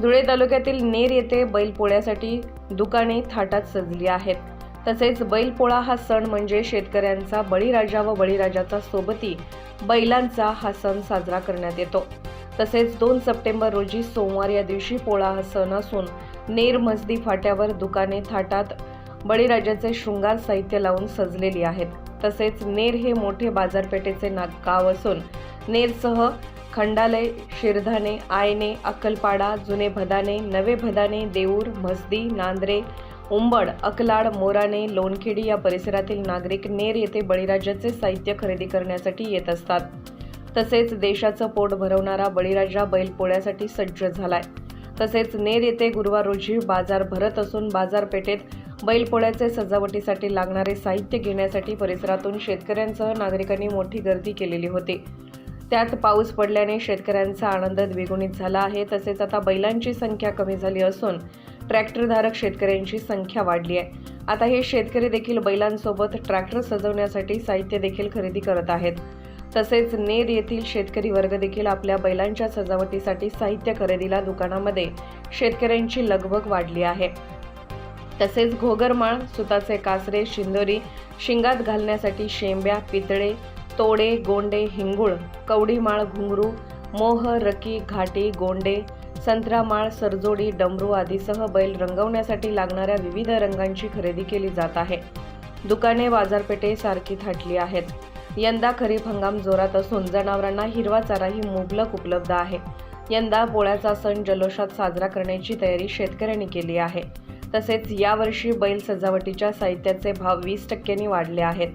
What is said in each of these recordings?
धुळे तालुक्यातील नेर येथे बैलपोळ्यासाठी दुकाने थाटात सजली आहेत. तसेच बैलपोळा हा सण म्हणजे शेतकऱ्यांचा बळीराजा व बळीराजाचा सोबती बैलांचा हा सण साजरा करण्यात येतो. तसेच दोन सप्टेंबर रोजी सोमवार या दिवशी पोळा हा सण असून नेर मजदी फाट्यावर दुकाने थाटात बळीराजाचे शृंगार साहित्य लावून सजलेली आहेत. तसेच नेर हे मोठे बाजारपेठेचे नाग गाव असून नेरसह खंडालय शिरधाने आयने अक्कलपाडा जुने भदाने नवे भदाने देऊर म्हसदी नांद्रे उंबड अकलाड मोराने लोणखेडी या परिसरातील नागरिक नेर येथे बळीराजाचे साहित्य खरेदी करण्यासाठी येत असतात. तसेच देशाचं पोट भरवणारा बळीराजा बैल पोळ्यासाठी सज्ज झालाय. तसेच नेर येथे गुरुवार रोजी बाजार भरत असून बाजारपेठेत बैलपोळ्याचे सजावटीसाठी लागणारे साहित्य घेण्यासाठी परिसरातून शेतकऱ्यांसह नागरिकांनी मोठी गर्दी केलेली होती. त्यात पाऊस पडल्याने शेतकऱ्यांचा आनंद द्विगुणित झाला आहे. तसेच आता बैलांची संख्या कमी झाली असून ट्रॅक्टरधारक शेतकऱ्यांची संख्या वाढली आहे. आता हे शेतकरी देखील बैलांसोबत ट्रॅक्टर सजवण्यासाठी साहित्य देखील खरेदी करत आहेत. तसेच नेर येथील शेतकरी वर्ग देखील आपल्या बैलांच्या सजावटीसाठी साहित्य खरेदीला दुकानामध्ये शेतकऱ्यांची लगबग वाढली आहे. तसेच घोगरमाळ सुताचे कासरे शिंदोरी शिंगात घालण्यासाठी शेंब्या पितळे तोडे गोंडे हिंगुळ कवडीमाळ घुंगरू मोह रकी घाटी गोंडे संत्रामाळ सरजोडी डमरू आदीसह बैल रंगवण्यासाठी लागणाऱ्या विविध रंगांची खरेदी केली जात आहे. दुकाने बाजारपेठे सारखी थाटली आहेत. यंदा खरीप हंगाम जोरात असून जनावरांना हिरवा चाराही मुबलक उपलब्ध आहे. यंदा पोळ्याचा सण जल्लोषात साजरा करण्याची तयारी शेतकऱ्यांनी केली आहे. तसेच यावर्षी बैल सजावटीच्या साहित्याचे भाव वीस टक्क्यांनी वाढले आहेत.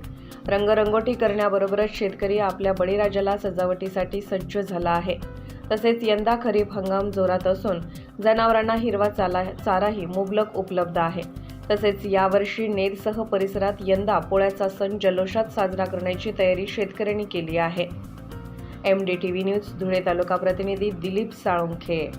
रंगरंगोटी करण्याबरोबरच शेतकरी आपल्या बळीराजाला सजावटीसाठी सज्ज झाला आहे. तसेच यंदा खरीप हंगाम जोरात असून जनावरांना हिरवा चाला चाराही मुबलक उपलब्ध आहे. तसेच यावर्षी नेरसह परिसरात यंदा पोळ्याचा सण जल्लोषात साजरा करण्याची तयारी शेतकऱ्यांनी केली आहे. M D T V news Dhule तालुका प्रतिनिधी दिलीप साळुंखे.